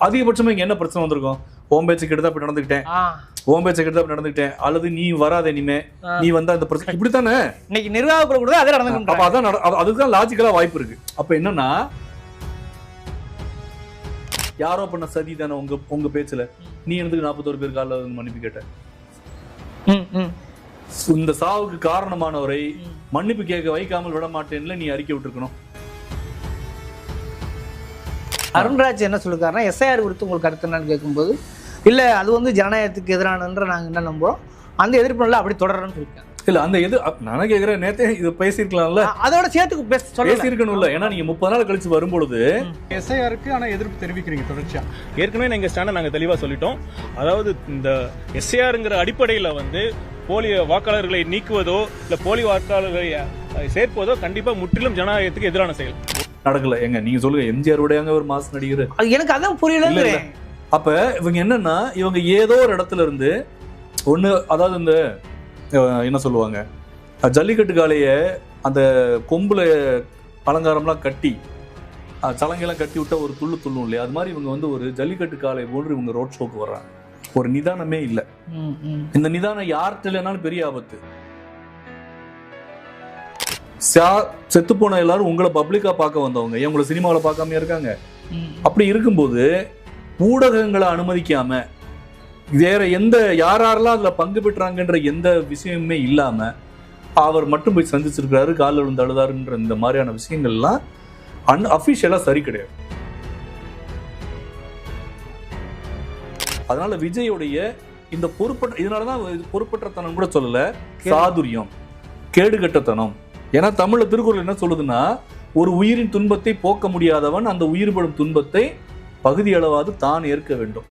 அதிகபட்சமா இங்க என்ன பிரச்சனை வந்திருக்கும்? ஓம் பேச்சு கிட்ட அப்படி நடந்துக்கிட்டேன். ஆ. ஓம் பேச்சு கிட்ட அப்படி நடந்துக்கிட்டேன். அல்லது நீ வராத இனிமே. நீ வந்தா இந்த பிரச்சனை இப்படித்தானே? இன்னைக்கு நிர்வாக கூட அதே அப்ப நடந்துட்டு அதான் அதுதான் லாஜிக்கலா வாய்ப்பு இருக்கு. அப்ப என்னன்னா யாரோ பண்ண சதி தானே உங்க உங்க பேச்சுல. நீ எனக்கு நாற்பத்தோரு பேர் காலில் மன்னிப்பு கேட்ட? இந்த சாவுக்கு காரணமானவரை மன்னிப்பு கேட்க வைக்காமல் விட மாட்டேன்ல நீ அறிக்கை விட்டுருக்கணும். அருண்ராஜ் என்ன சொல்லிருக்காருன்னா எஸ்ஐஆர் குறித்து உங்களுக்கு கருத்து என்னன்னு கேட்கும்போது இல்ல அது வந்து ஜனநாயகத்துக்கு எதிரானன்ற நாங்க என்ன நம்புறோம்? அந்த எதிர்ப்பு நல்லா அப்படி தொடரணும்னு சொல்லியிருக்காங்க இல்ல அந்த எது நானே கேக்குறேன் நேத்தே இது பேசியிருக்கலாம்ல? அதோட சேர்த்து பேச சொல்ல பேசியிருக்கணும்ல. ஏன்னா நீங்க முப்பது நாள் கழிச்சு வரும்பொழுது எஸ்ஐஆருக்கு ஆனா எதிர்ப்பு தெரிவிக்கிறீங்க தொடர்ச்சியா. ஏற்கனவே எங்கள் ஸ்டாண்டை நாங்கள் தெளிவாக சொல்லிட்டோம். அதாவது இந்த எஸ்ஏஆருங்கிற அடிப்படையில் வந்து போலி வாக்காளர்களை நீக்குவதோ இல்லை போலி வாக்காளர்களை சேர்ப்பதோ கண்டிப்பாக முற்றிலும் ஜனநாயகத்துக்கு எதிரான செயல். நடக்கல. எங்க நீங்க சொல்லுங்க எம்ஜிஆர் உடையாங்க ஒரு மாசு நடிகர். எனக்கு அதான் புரியலங்கிறேன் அப்ப இவங்க என்னன்னா இவங்க ஏதோ ஒரு இடத்துல இருந்து ஒண்ணு அதாவது இந்த என்ன சொல்லுவாங்க ஜல்லிக்கட்டு காளைய அந்த கொம்புல அலங்காரம்லாம் கட்டி சலங்கையெல்லாம் கட்டி விட்டா ஒரு துள்ளு துள்ளும் இல்லையா? அது மாதிரி இவங்க வந்து ஒரு ஜல்லிக்கட்டு காளை போன்று இவங்க ரோட் ஷோக்கு வர்றாங்க. ஒரு நிதானமே இல்லை. இந்த நிதானம் யார்கிட்ட இல்லைனாலும் பெரிய ஆபத்து. செத்து போன எல்லாரும் உங்களை பப்ளிக்கா பார்க்க வந்தவங்க. ஏன் உங்களை சினிமாவில் பார்க்காம இருக்காங்க. அப்படி இருக்கும்போது ஊடகங்களை அனுமதிக்காம வேற எந்த யார் யாரெல்லாம் அதுல பங்கு பெற்றாங்கன்ற எந்த விஷயமுமே இல்லாம அவர் மட்டும் போய் சந்திச்சிருக்கிறாரு காலில் விழுந்து அழுதாருன்ற இந்த மாதிரியான விஷயங்கள்லாம் அன் அஃபிஷியலா சரி கிடையாது. அதனால விஜயோடைய இந்த பொறுப்பற்ற இதனாலதான் இது பொறுப்பற்றத்தனம் கூட சொல்லல. சாதுரியம். கேடுகட்டத்தனம். ஏன்னா தமிழில் திருக்குறள் என்ன சொல்லுதுன்னா ஒரு உயிரின் துன்பத்தை போக்க முடியாதவன் அந்த உயிர்படும் துன்பத்தை பகுதி அளவாது தான் ஏற்க வேண்டும்.